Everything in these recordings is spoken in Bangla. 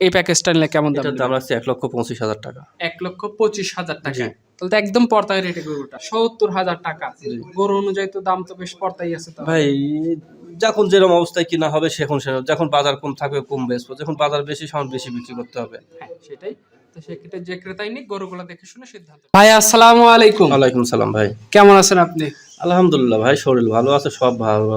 এই প্যাকেজটা নিলে কেমন দাম দাম রাখছি এক লক্ষ পঁচিশ হাজার টাকা। এক লক্ষ পঁচিশ হাজার টাকা। তাহলে তো একদম পর্তায় রেটে গরুটা। সত্তর হাজার টাকা গরু অনুযায়ী তো দাম তো বেশ পর্তাই আছে তো ভাই যখন যেরকম অবস্থায় কিনা হবে সেখন সেরকম। যখন বাজার কম থাকবে কম বেচবো। যখন বাজার বেশি সময় বেশি বিক্রি করতে হবে। হ্যাঁ সেটাই। তো সেক্ষেত্রে যে ক্রেতাই নিক গরুগুলো দেখে শুনে সিদ্ধান্ত ভাই আসসালামু আলাইকুম। ওয়ালাইকুম সালাম ভাই। কেমন আছেন আপনি? আলহামদুলিল্লাহ ভাই শরীর ভালো আছে সব ভালো।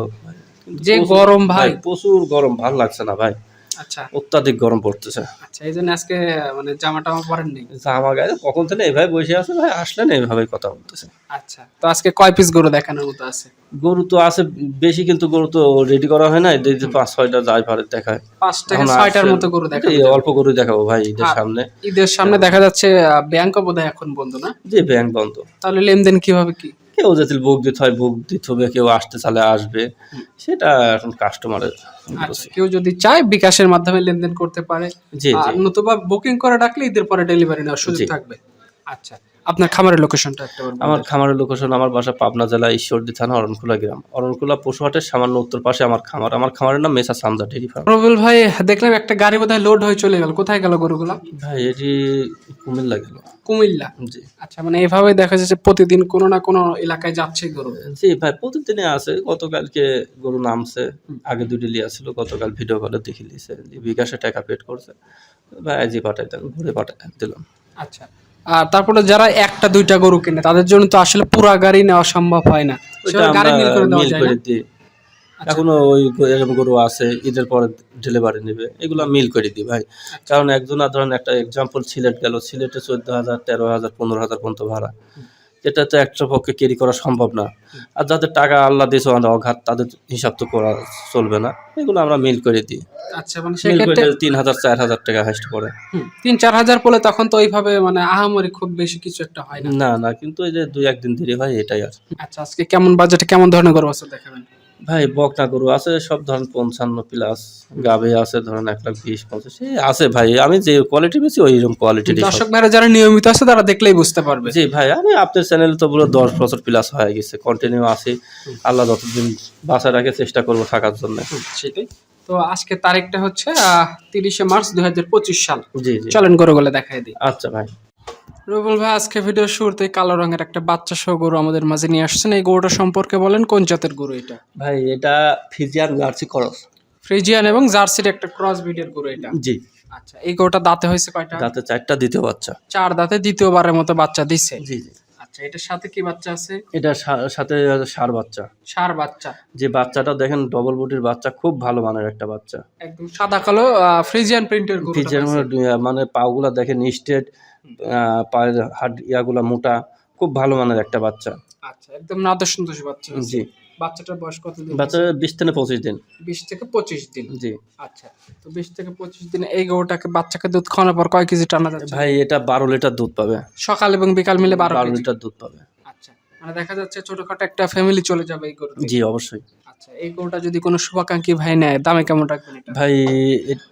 যে গরম ভাই। প্রচুর গরম ভালো লাগছে না ভাই। আচ্ছা। অত্যাধিক গরম পড়তেছে। আচ্ছা এই জন্য আজকে মানে জামা টামা পরেননি জামা গায়ে কখন থেকে এইভাবে বসে আছে ভাই? আসলেন এইভাবে কথা বলতেছে। আচ্ছা তো আজকে কয় পিস গরু দেখানোর মতো আছে? গরু তো আছে বেশি কিন্তু গরু তো রেডি করা হয় না এই পাঁচ ছয়টা যাই পারে দেখায়। পাঁচ থেকে ছয়টার মতো গরু যাবে। অল্প গরু দেখাবো ভাই ঈদের হ্যাঁ। সামনে। ঈদের সামনে দেখা যাচ্ছে ব্যাংক বোধ এখন বন্ধ না? যে ব্যাংক বন্ধ। তাহলে লেনদেন কীভাবে কি? কেউ যদি বুক দিতে হয় বুক দিতে হবে কেউ আসতে চালে আসবে। সেটা এখন কাস্টমারের আচ্ছা কেউ যদি চায় বিকাশের মাধ্যমে লেনদেন করতে পারে জি নতুবা বুকিং করা ডাকলে ঈদের পরে ডেলিভারি নেওয়ার সুযোগ থাকবে। আচ্ছা আপনার খামারের লোকেশনটা একটা আমার খামারের লোকেশন আমার বাসা পাবনা জেলা ঈশ্বরদী থানা অরণকুলা গ্রাম। অরণখোলা পশুহাটের সামান্য উত্তর পাশে আমার খামার। আমার খামারের নাম মেসা সামদা ডেরি ফার্ম। রবিউল ভাই দেখলাম একটা গাড়ি বোধহয় লোড হয়ে চলে গেল। কোথায় গেল গরুগুলো? ভাই এটি কুমিল্লা গেল। কুমিল্লা? জি। আচ্ছা মানে এভাবে দেখা যাচ্ছে প্রতিদিন কোনো না কোনো এলাকায় যাচ্ছে গরু। জি ভাই প্রতিদিনে আছে গতকালকে গরু নামছে। আগে দুটি লিয়া ছিল গতকাল ভিডিও কলে দেখে লিছে বিকাশে টাকা পেড করছে। ভাই আজই পাঠাই দেন ঘুরে পাঠাই দিলাম। আচ্ছা। আর তারপরে যারা একটা দুইটা গরু কিনে তাদের জন্য তো আসলে পুরা গাড়ি নেওয়া সম্ভব হয় না। গাড়ি মিল করে দেওয়া যায় আচ্ছা। এখনও ওই এরকম গরু আছে ঈদের পরে ডেলিভারি নেবে। এগুলো মিল করে দিই ভাই। আচ্ছা। কারণ একজন ধরেন একটা এক্সাম্পল সিলেট গেল সিলেটে চোদ্দ হাজার তেরো হাজার পনেরো হাজার পর্যন্ত ভাড়া। যেটা তো একটা পক্ষে ক্যারি করা সম্ভব না। আর যাদের টাকা আল্লাহ দিয়েছে অনেক অঘাত তাদের হিসাব তো করা চলবে না। এগুলো আমরা মিল করে দিই। আচ্ছা মানে তিন হাজার চার হাজার টাকা হাইস্ট পড়ে। তিন চার হাজার পড়লে তখন তো ওইভাবে মানে আহামরি খুব বেশি কিছু একটা হয় না। না না কিন্তু এই যে দুই একদিন দেরি হয় এটাই আর। আচ্ছা আজকে কেমন বাজেটে কেমন ধরনের গরু দেখাবেন? ভাই বকনা গরু আছে সব ধরেন পঞ্চান্ন প্লাস গাবে আছে ধরেন এক লাখ বিশ পঞ্চাশ আছে ভাই। আমি যে কোয়ালিটি বেশি ওই রকম কোয়ালিটির দর্শক ভাইরা যারা নিয়মিত আছে তারা দেখলেই বুঝতে পারবে। জি ভাই আমি আপনার চ্যানেল তো পুরো দশ বছর প্লাস হয়ে গেছে কন্টিনিউ আছি। আল্লাহ যতদিন বাঁচা রাখে চেষ্টা করব থাকার জন্য। সেটাই। তো আজকে তারিখটা হচ্ছে তিরিশে মার্চ দুই হাজার পঁচিশ সাল। জি জি। চলেন গরুগুলো দেখাই দিই। আচ্ছা ভাই। রবুল ভাই আজকে ভিডিও শুরুতে কালো রঙের একটা বাচ্চা সহ গরু আমাদের মাঝে নিয়ে আসছেন। এই গরুটা সম্পর্কে বলেন কোন জাতের গরু এটা? ভাই এটা ফিজিয়ান জার্সি ক্রস। ফ্রিজিয়ান এবং জার্সির একটা ক্রস ব্রিডের গরু এটা? জি। আচ্ছা এই গরুটা দাঁতে হয়েছে কয়টা? দাঁতে চারটা দ্বিতীয় বাচ্চা। চার দাঁতে দ্বিতীয়বারের মতো বাচ্চা দিছে। জি জি। আচ্ছা এটার সাথে কি বাচ্চা আছে? এটা সাথে সার বাচ্চা। সার বাচ্চা। যে বাচ্চাটা দেখেন ডবল বডির বাচ্চা খুব ভালো মানের একটা বাচ্চা। একদম সাদা কালো ফ্রিজিয়ান প্রিন্টের ফ্রিজিয়ান মানে পাগুলা দেখেন স্টেট পায়ের হাড ইয়াগুলা মোটা খুব ভালো মানের একটা বাচ্চা। আচ্ছা একদম নাদর সন্তোষ বাচ্চা জি। বাচ্চাটার বয়স কতদিন বাচ্চা বিশ থেকে পঁচিশ দিন। বিশ থেকে পঁচিশ দিন। জি। আচ্ছা তো বিশ থেকে পঁচিশ দিনে এই গরুটাকে বাচ্চাকে দুধ খাওয়ানোর পর কয় কেজি টানা যাচ্ছে? ভাই এটা বারো লিটার দুধ পাবে। সকাল এবং বিকাল মিলে বারো লিটার দুধ পাবে। আচ্ছা মানে দেখা যাচ্ছে ছোটখাটো একটা ফ্যামিলি চলে যাবে এই গরু জি অবশ্যই। আচ্ছা এই গরুটা যদি কোনো শুভাকাঙ্ক্ষী ভাই নেয় দামে কেমন রাখবেন ভাই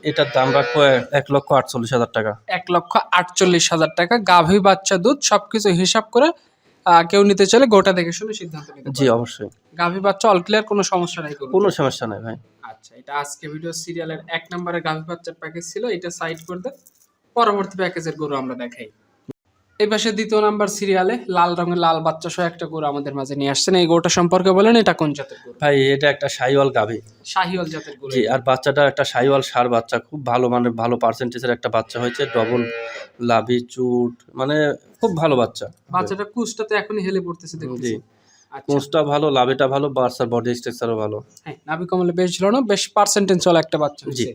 এটার দাম রাখব এক- লক্ষ আটচল্লিশ হাজার টাকা। এক লক্ষ আটচল্লিশ হাজার টাকা গাভী বাচ্চা দুধ সবকিছু হিসাব করে কেউ নিতে চাইলে গোটা দেখে শুনে সিদ্ধান্ত নিতে জি অবশ্যই। গাভী বাচ্চা অল ক্লিয়ার কোনো সমস্যা নাই কোনো সমস্যা নাই ভাই। আচ্ছা এটা আজকে ভিডিও সিরিয়ালের এক নম্বরের গাভী বাচ্চার প্যাকেজ ছিল এটা সাইড করে দেন। পরবর্তী প্যাকেজের গরু আমরা দেখাই। এই পাশে দ্বিতীয় নাম্বার সিরিয়ালে লাল রঙের লাল বাচ্চা সহ একটা গরু আমাদের মাঝে নিয়ে আসছেন। এই গরুটা সম্পর্কে বলেন এটা কোন জাতের গরু? ভাই এটা একটা সাইওয়াল গাভী। শাহিওয়াল জাতের গরু জি আর বাচ্চাটা একটা সাইওয়াল সার বাচ্চা খুব ভালো মানে ভালো পার্সেন্টেজের একটা বাচ্চা হয়েছে ডবল লাভি চুট মানে খুব ভালো বাচ্চা। বাচ্চাটা কুচটাতে এখনই হেলে পড়তেছে জি। দেখতেছি। আচ্ছা। ভালো লাভিটা ভালো বাচ্চার বডি স্ট্রাকচারও ভালো। হ্যাঁ নাভি কমলে বেশ ছিল না বেশ পার্সেন্টেজ চলা একটা বাচ্চা জি।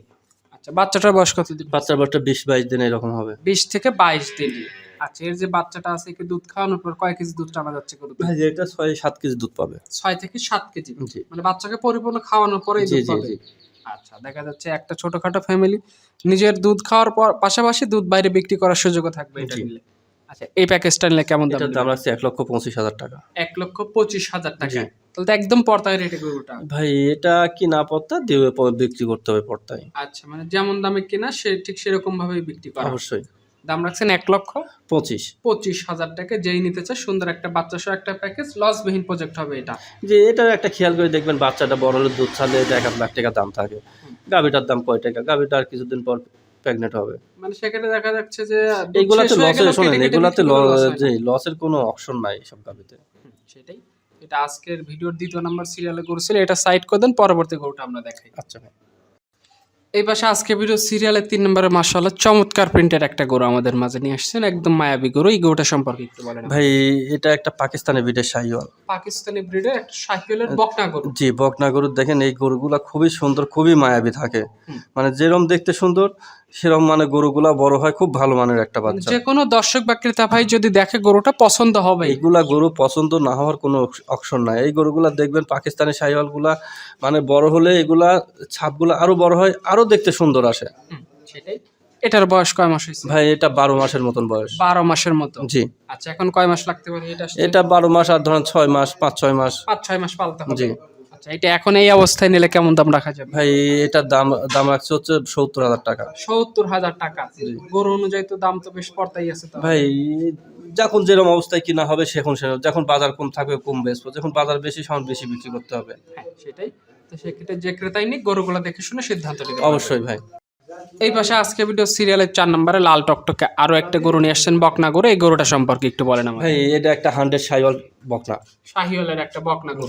আচ্ছা বাচ্চাটার বয়স কতদিন? বাচ্চার বয়সটা বিশ বাইশ দিন এরকম হবে। বিশ থেকে বাইশ দিন। আচ্ছা এর যে বাচ্চাটা আছে একে দুধ খাওয়ানোর পর কয় কেজি দুধ টানা যাচ্ছে গরু ভাই এটা ছয় সাত কেজি দুধ পাবে। ছয় থেকে সাত কেজি মানে বাচ্চাকে পরিপূর্ণ খাওয়ানোর পরেই জি দুধ পাবে। আচ্ছা দেখা যাচ্ছে একটা ছোটখাটো ফ্যামিলি নিজের দুধ খাওয়ার পর পাশাপাশি দুধ বাইরে বিক্রি করার সুযোগও থাকবে এটা নিলে। আচ্ছা এই প্যাকেজটা নিলে কেমন দাম দাম? রাখছি এক লক্ষ পঁচিশ হাজার টাকা। এক লক্ষ পঁচিশ হাজার টাকা। তাহলে তো একদম পর্তায় রেটে গরুটা। ভাই এটা কি না পড়তা দিয়ে বিক্রি করতে হবে পড়তায় আচ্ছা মানে যেমন দামে কিনা সে ঠিক সেরকম ভাবেই বিক্রি করা। অবশ্যই। দাম রাখছেন এক লক্ষ পঁচিশ। পঁচিশ হাজার টাকা। যেই নিতে চায় সুন্দর একটা বাচ্চা সহ একটা প্যাকেজ লসবিহীন প্রজেক্ট হবে এটা। যে এটা একটা খেয়াল করে দেখবেন বাচ্চাটা বড় হলে দুধ ছাড়লে এটা এক লাখ টাকা দাম থাকে। গাভিটার দাম কয় টাকা? গাভিটা আর কিছুদিন পর প্রেগনেন্ট হবে। মানে সেখানে দেখা যাচ্ছে যে দুধ এইগুলাতে শেষ হয়ে লসে গেলেও শোনেন এগুলাতে লসের কোনো অপশন নাই সব গাভিতে। সেটাই। এটা আজকের ভিডিওর দ্বিতীয় নাম্বার সিরিয়ালে করেছিল এটা সাইড করে দেন পরবর্তী গরুটা আমরা দেখাই। আচ্ছা ভাই। এই পাশে আজকে ভিডিও সিরিয়ালের তিন নম্বরে মাসাল্লাহ চমৎকার প্রিন্টের একটা গরু আমাদের মাঝে নিয়ে আসছেন। একদম মায়াবী গরু। এই গরুটা সম্পর্কে একটু বলেন। ভাই এটা একটা পাকিস্তানি ব্রিডের শাহিওয়াল। পাকিস্তানি ব্রিডের একটা শাহিওয়ালের বকনা গরু। জি বকনা গরু। দেখেন এই গরুগুলা খুবই সুন্দর খুবই মায়াবী থাকে। মানে যেরম দেখতে সুন্দর সেরম মানে গরুগুলা বড় হয় খুব ভালো মানের একটা বাচ্চা। যে কোনো দর্শক বা ক্রেতা ভাই যদি দেখে গরুটা পছন্দ হবে এইগুলা গরু পছন্দ না হওয়ার কোনো অপশন নাই। এই গরুগুলা দেখবেন পাকিস্তানি শাহিওয়ালগুলা মানে বড় হলে এগুলা ছাপগুলা আরও বড় হয় আরও দেখতে সুন্দর আসে। সেটাই। এটার বয়স কয় মাস হয়েছে? ভাই এটা বারো মাসের মতন বয়স। বারো মাসের মতো? জি। আচ্ছা এখন কয় মাস লাগতে পারে? এটা এটা বারো মাস আর ধরেন ছয় মাস পাঁচ ছয় মাস। পাঁচ ছয় মাস পালতে হবে। জি। আচ্ছা এটা এখন এই অবস্থায় নিলে কেমন দাম রাখা যাবে? ভাই এটার দাম দাম রাখছে হচ্ছে সত্তর হাজার টাকা। সত্তর হাজার টাকা গরু অনুযায়ী তো দাম তো বেশ পড়তাই আছে ভাই যখন যেরকম অবস্থায় কিনা হবে সেখন সেরকম যখন বাজার কম থাকবে কম বেচবো। যখন বাজার বেশি তখন বেশি বিক্রি করতে হবে। হ্যাঁ সেটাই। তো সেক্ষেত্রে যে ক্রেতাই নিক গরুগুলো দেখে শুনে সিদ্ধান্ত নিতে অবশ্যই ভাই। এই পাশে আজকে ভিডিও সিরিয়ালের চার নম্বরে লাল টকটকে আরও একটা গরু নিয়ে আসছেন বকনা গরু। এই গরুটা সম্পর্কে একটু বলেন আমার ভাই এটা একটা হান্ড্রেড সাইওয়াল বকনা। শাহিওয়ালের একটা বকনা গরু।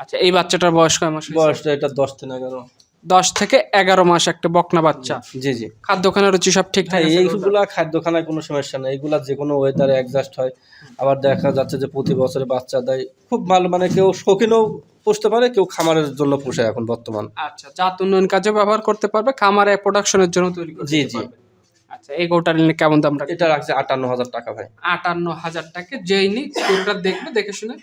আচ্ছা এই বাচ্চাটার বয়স কয় মাস? বয়সটা এটা দশ থেকে এগারো। দশ থেকে এগারো মাস একটা বকনা বাচ্চা। জি জি। খাদ্যখানা রুচি সব ভাই আছে? গরুটার? এইগুলা খাদ্যখানায় কোনো সমস্যা নেই। এগুলা যে কোনো ওয়েদারে অ্যাডজাস্ট হয়। আবার দেখা যাচ্ছে যে প্রতি বছরে বাচ্চা দেয়। খুব ভালো মানে কেউ শৌখিনও পুষতে পারে কেউ খামারের জন্য পুষে এখন বর্তমান। আচ্ছা জাত উন্নয়ন কাজে ব্যবহার করতে পারবে খামারে প্রোডাকশনের জন্য তৈরি জি, জি। আচ্ছা এই গরুটার নিলে কেমন দাম এটা রাখছে আটান্ন হাজার টাকা ভাই। আটান্ন হাজার টাকা যেই গরুটা দেখবে দেখে শুনে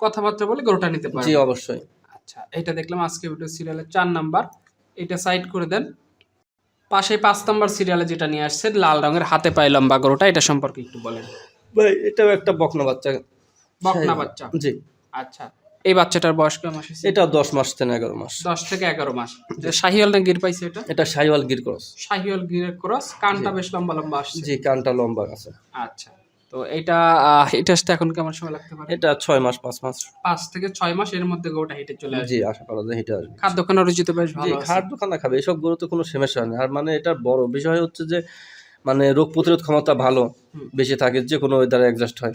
কথাবার্তা বলে গরুটা নিতে জি অবশ্যই। আচ্ছা এটা দেখলাম আজকে ভিডিও সিরিয়ালের চার নাম্বার এটা সাইড করে দেন। পাশে পাঁচ নাম্বার সিরিয়ালে যেটা নিয়ে আসছে লাল রঙের হাতে পায়ে লম্বা গরুটা এটা সম্পর্কে একটু বলেন। ভাই এটাও একটা বকনা বাচ্চা। বকনা বাচ্চা? জি। আচ্ছা এই বাচ্চাটার বয়স কয় মাস এটা দশ মাস থেকে এগারো মাস। দশ থেকে এগারো মাস। যে শাহিওয়াল না গির পাইছে এটা? এটা সাইওয়াল গির ক্রস। শাহিওয়াল গিরের ক্রস। কানটা বেশ লম্বা লম্বা আসছে। জি কানটা লম্বা আছে। আচ্ছা। তো এটা আহ, এটা আসতে এখন কেমন সময় লাগতে পারে? এটা ছয় মাস পাঁচ মাস। পাঁচ থেকে ছয় মাস এর মধ্যে গরুটা হেঁটে চলে আসবে। জি আশা করা যায় হেঁটে আসবে। খাদ্যখানা রুচিতে বেশ জি ভালো। খাট দোকানা খাবে এসব গরু তো কোনো সমস্যা হয় না। আর মানে এটা বড় বিষয় হচ্ছে যে মানে রোগ প্রতিরোধ ক্ষমতা ভালো বেশি থাকে যে কোনো ওয়েদারে অ্যাডজাস্ট হয়।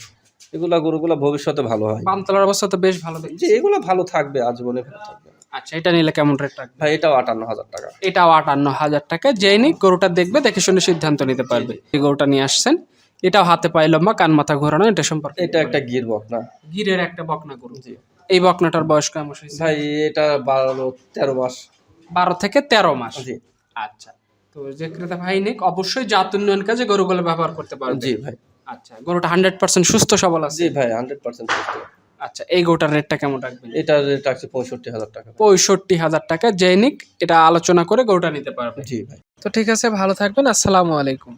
এগুলা গরুগুলা ভবিষ্যতে ভালো হয়। বামতলার অবস্থা তো বেশ ভালো যে এগুলো ভালো থাকবে আজীবনে ভালো থাকবে। আচ্ছা এটা নিলে কেমন রেট রাখবে ভাই এটাও আটান্ন হাজার টাকা। এটাও আটান্ন হাজার টাকা। যেই নিক গরুটা দেখবে দেখে শুনে সিদ্ধান্ত নিতে পারবে। এই গরুটা নিয়ে আসছেন। এটাও হাতে পায়ে লম্বা কান মাথা ঘোরানো এটা সম্পর্কে। এটা একটা গির বকনা। গিরের একটা বকনা গরু। জি। এই বকনাটার বয়স কেমন হয়েছে? ভাই এটা বারো তেরো মাস। বারো থেকে তেরো মাস? জি। আচ্ছা। তো যে ক্রেতা ভাই নিক অবশ্যই জাত উন্নয়ন কাজে গরুগুলো ব্যবহার করতে পারবে। জি ভাই। আচ্ছা গরুটা হান্ড্রেড পার্সেন্ট সুস্থ সবল আছে? জি ভাই হান্ড্রেড পার্সেন্ট সুস্থ। আচ্ছা এই গরুটার রেটটা কেমন রাখবেন? এটার রেট আছে পঁয়ষট্টি হাজার টাকা। পঁয়ষট্টি হাজার টাকা। জেনিক এটা আলোচনা করে গরুটা নিতে পারবে। জি ভাই। তো ঠিক আছে ভালো থাকবেন। আসসালামু আলাইকুম।